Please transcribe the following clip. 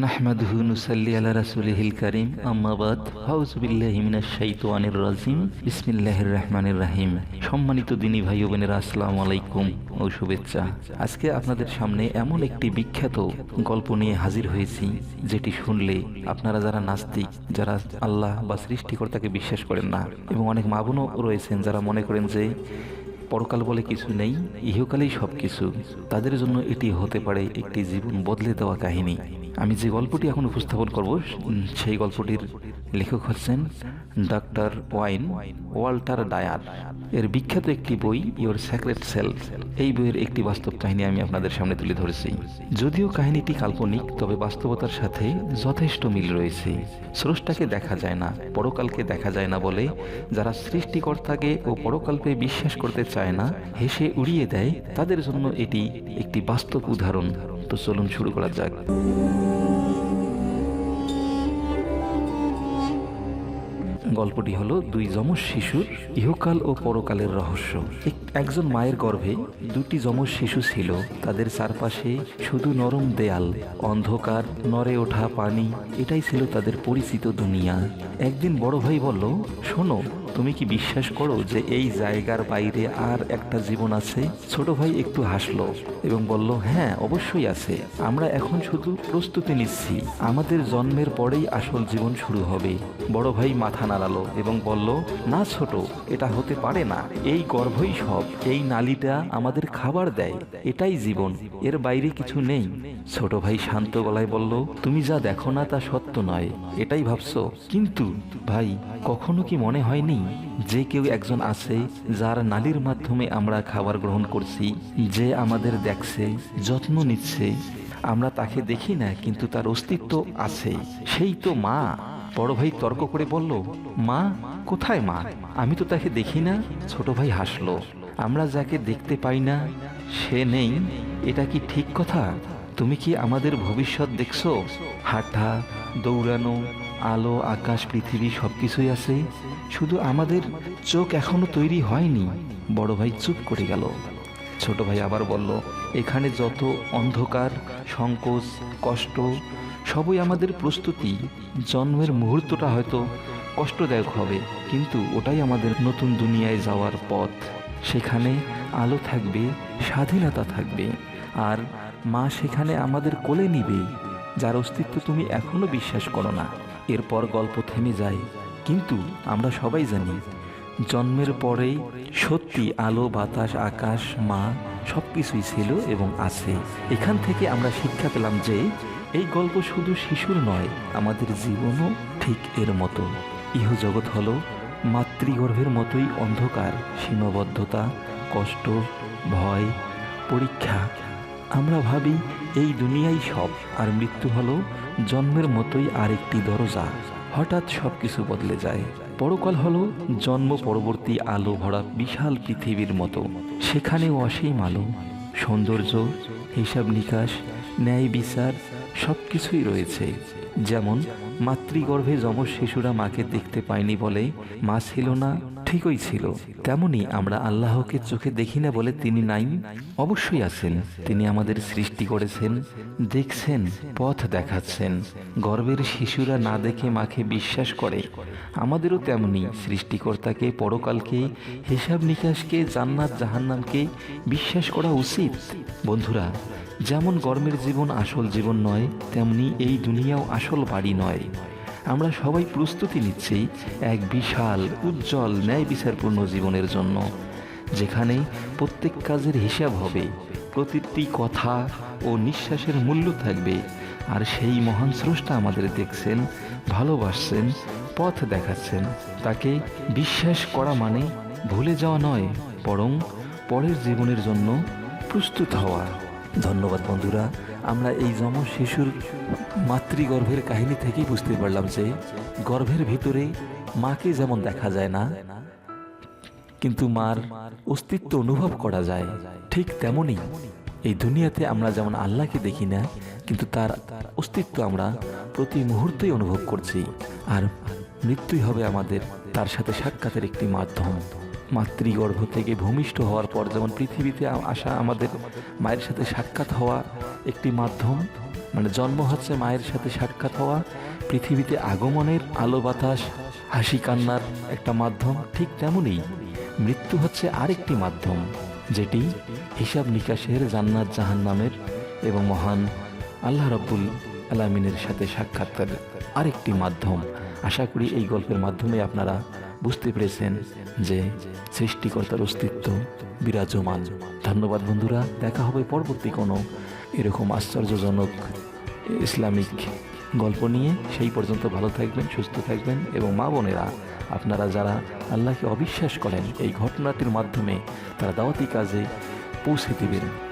নাহমাদুহু নুসাল্লি আলা রাসূলিহিল কারীম আম্মা বাদ আউযু বিল্লাহি মিনাশ শাইতানির রাজিম বিসমিল্লাহির রহমানির রহিম সম্মানিত দিনী ভাই ও বোনেরা, আসসালামু আলাইকুম ও শুভেচ্ছা। আজকে আপনাদের সামনে এমন একটি বিখ্যাত গল্প নিয়ে হাজির হয়েছি, যেটি শুনলে আপনারা যারা নাস্তিক, যারা আল্লাহ বা সৃষ্টিকর্তাকে বিশ্বাস করেন না, এবং অনেক মা বোনও রয়েছেন যারা মনে করেন যে পরকাল বলে কিছু নেই, ইহকালেই সব কিছু তাদের জন্য এটি হতে পারে একটি জীবন বদলে দেওয়া কাহিনী। আমি যে গল্পটি এখন উপস্থাপন করব সেই গল্পটির লেখক হচ্ছেন ডক্টর ওয়াইন ওয়াল্টার ডায়ার। এর বিখ্যাত একটি বই, ইওর স্যাক্রেট সেল। এই বইয়ের একটি বাস্তব কাহিনী আমি আপনাদের সামনে তুলে ধরেছি। যদিও কাহিনীটি কাল্পনিক, তবে বাস্তবতার সাথে যথেষ্ট মিল রয়েছে। স্রষ্টাকে দেখা যায় না, পরকালকে দেখা যায় না বলে যারা সৃষ্টিকর্তাকে ও পরকাল্পে বিশ্বাস করতে চায় না, হেসে উড়িয়ে দেয়, তাদের জন্য এটি একটি বাস্তব উদাহরণ। তো চলুন শুরু করা যাক। গল্পটি হলো দুই যমজ শিশুর ইহকাল ও পরকালের রহস্য। একজন মায়ের গর্ভে দুটি যমজ শিশু ছিল। তাদের চারপাশে শুধু নরম দেয়াল, অন্ধকার নরে ওঠা পানি, এটাই ছিল তাদের পরিচিত দুনিয়া। একদিন বড় ভাই বলল, শোনো তুমি কি বিশ্বাস করো যে এই জায়গার বাইরে আর একটা জীবন আছে? ছোট ভাই একটু হাসলো এবং বলল হ্যাঁ অবশ্যই আছে। আমরা এখন শুধু প্রস্তুতি নিচ্ছি। আমাদের জন্মের পরেই আসল জীবন শুরু হবে। বড় ভাই মাথা নাড়ালো এবং বলল, না ছোট, এটা হতে পারে না। এই গর্ভই সব। এই নালীটা আমাদের খাবার দেয়। এটাই জীবন। এর বাইরে কিছু নেই। ছোট ভাই শান্ত গলায় বলল, তুমি যা দেখো না তা সত্য নয়। এটাই ভাবছ? কিন্তু ভাই, কখনো কি মনে হয়নি যে কেউ একজন আছে যার নালীর মাধ্যমে আমরা খাবার গ্রহণ করছি, যে আমাদের দেখছে, যত্ন নিচ্ছে, আমরা তাকে দেখি না, কিন্তু তার অস্তিত্ব আছে। সেই তো মা। বড় ভাই তর্ক করে বলল, মা, কোথায় মা? আমি তো তাকে দেখি না। ছোট ভাই হাসলো, আমরা যাকে দেখতে পাই না, সে নেই। এটা কি ঠিক কথা? তুমি কি আমাদের ভবিষ্যৎ দেখছ? হাঁটা, দৌড়ানো আলো, আকাশ, পৃথিবী সবকিছুই আছে। শুধু আমাদের চোখ এখনও তৈরি হয়নি। বড় ভাই চুপ করে গেল। ছোট ভাই আবার বলল, এখানে যত অন্ধকার, সংকোচ, কষ্ট, সবই আমাদের প্রস্তুতি। জন্মের মুহূর্তটা হয়তো কষ্টদায়ক হবে, কিন্তু ওটাই আমাদের নতুন দুনিয়ায় যাওয়ার পথ। সেখানে আলো থাকবে, স্বাধীনতা থাকবে, আর মা সেখানে আমাদের কোলে নিবে। যার অস্তিত্ব তুমি এখনও বিশ্বাস করো না। এরপর গল্প থেমে যায়। কিন্তু আমরা সবাই জানি, জন্মের পরেই সত্যি আলো, বাতাস, আকাশ, মা সব কিছুই ছিল এবং আছে। এখান থেকে আমরা শিক্ষা পেলাম যে, এই গল্প শুধু শিশুর নয়, আমাদের জীবনও ঠিক এর মতো। ইহজগৎ হলো মাতৃগর্ভের মতোই অন্ধকার, সীমাবদ্ধতা, কষ্ট, ভয়, পরীক্ষা। আমরা ভাবি, এই দুনিয়াই সব, আর মৃত্যু হলো জন্মের মতোই আরেকটি দরজা। হঠাৎ সব কিছু বদলে যায়। পরকাল হল জন্ম পরবর্তী আলো ভরা বিশাল পৃথিবীর মতো। সেখানেও অসীম আলো, সৌন্দর্য, হিসাব নিকাশ, ন্যায় বিচার সব কিছুই রয়েছে। যেমন, মাতৃগর্ভে যমজ শিশুরা মাকে দেখতে পায়নি বলে মা ছিল না ঠিকই ছিল। তেমনি আমরা আল্লাহকে চোখে দেখি না বলে তিনি নাই। অবশ্যই আছেন। তিনি আমাদের সৃষ্টি করেছেন, দেখছেন, পথ দেখাচ্ছেন। গর্বের শিশুরা না দেখে মাকে বিশ্বাস করে। আমাদেরও তেমনি সৃষ্টিকর্তাকে, পরকালকে, হিসাব নিকাশকে, জান্নাত, জাহান্নামকে বিশ্বাস করা উচিত। বন্ধুরা, যেমন গর্মের জীবন আসল জীবন নয়, তেমনি এই দুনিয়াও আসল বাড়ি নয়। আমরা সবাই প্রস্তুতি নিচ্ছি এক বিশাল, উজ্জ্বল ন্যায় বিচারপূর্ণ জীবনের জন্য, যেখানে প্রত্যেক কাজের হিসাব হবে, প্রতিটি কথা ও নিঃশ্বাসের মূল্য থাকবে, আর সেই মহান স্রষ্টা আমাদের দেখছেন, ভালোবাসছেন, পথ দেখাচ্ছেন। তাকে বিশ্বাস করা মানে ভুলে যাওয়া নয়, বরং পরের জীবনের জন্য প্রস্তুত হওয়া। ধন্যবাদ বন্ধুরা, আমরা এই যম শিশুর মাতৃগর্ভের কাহিনী থেকেই বুঝতে পারলাম যে গর্ভের ভিতরে মাকে যেমন দেখা যায় না, কিন্তু মার অস্তিত্ব অনুভব করা যায়, ঠিক তেমনই এই দুনিয়াতে আমরা যেমন আল্লাহকে দেখি না, কিন্তু তার অস্তিত্ব আমরা প্রতি মুহূর্তেই অনুভব করছি, আর মৃত্যুই হবে আমাদের তার সাথে সাক্ষাতের একটি মাধ্যম। মাতৃগর্ভ থেকে ভূমিষ্ঠ হওয়ার পর যেমন পৃথিবীতে আসা আমাদের মায়ের সাথে সাক্ষাৎ হওয়া একটি মাধ্যম মানে জন্ম হচ্ছে মায়ের সাথে সাক্ষাৎ হওয়া, পৃথিবীতে আগমনের আলো বাতাস, হাসি কান্নার একটা মাধ্যম, ঠিক তেমনই মৃত্যু হচ্ছে আরেকটি মাধ্যম, যেটি হিসাব নিকাশের জান্নাত জাহান্নামের এবং মহান আল্লাহ রব্বুল আলামিনের সাথে সাক্ষাৎকারের আরেকটি মাধ্যম। আশা করি এই গল্পের মাধ্যমে আপনারা বুঝতে পেরেছেন যে সৃষ্টিকর্তার অস্তিত্ব বিরাজমান। ধন্যবাদ বন্ধুরা, দেখা হবে পরবর্তী কোনো এরকম আশ্চর্যজনক ইসলামিক গল্প নিয়ে। সেই পর্যন্ত ভালো থাকবেন, সুস্থ থাকবেন এবং মা বোনেরা, আপনারা যারা আল্লাহকে অবিশ্বাস করেন, এই ঘটনাটির মাধ্যমে তারা দাওয়াতি কাজে পৌঁছে দিবেন।